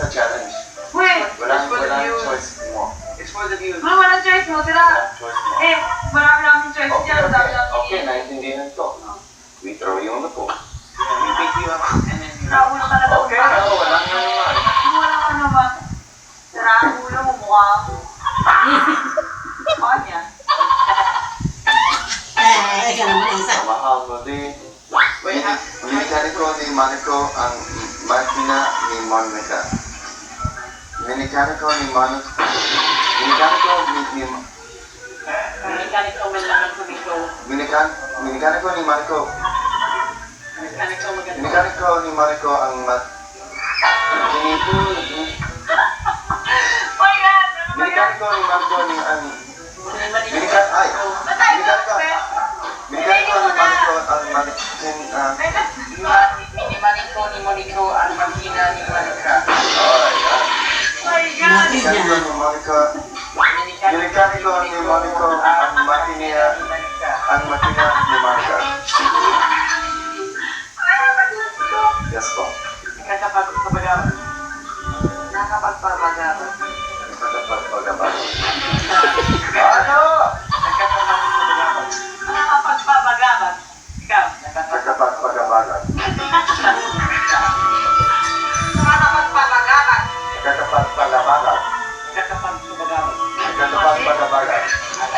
That's challenge. Wait, Walang, it's for choice mo. It's for the views. Mga walang choice mo, tira. Walang choice mo. Eh, marami namin choice Okay, dyan. okay. Dami namin. Okay, naintindihan ko. Oh. We throw you on the pool. We pick you up and then you know. Naulo ka na daw. Okay, no, naman. Wala ka naman. Tira, ulo mo, mukha mo. Mukha niya. Eh, ikaw naman isa. Kamahal mo din. Wait, ah, ha? Military ko ni Marco ang Martina ni Monica. Minikaniko ni Monaco. Minikaniko ni, ni Mechanical man lang ko. Minikan, minikaniko ni Monaco. Mechanical maganda. Minikaniko ni Monaco ang mat... Ginito, minikaniko ni Monaco ni ang... Minikan, ay! Minikaniko, minikaniko ni Monaco ang manikin... ah, Minimaniko ni Monico ang makina ni Monica. Alright, ah. My God! Minikaniko ni Monaco... Minikaniko ni Monaco ang. Ang makina ni Monica. Yes po. Nakakapagpapagawa. Nakakapagpapagawa. बात पर दबा गया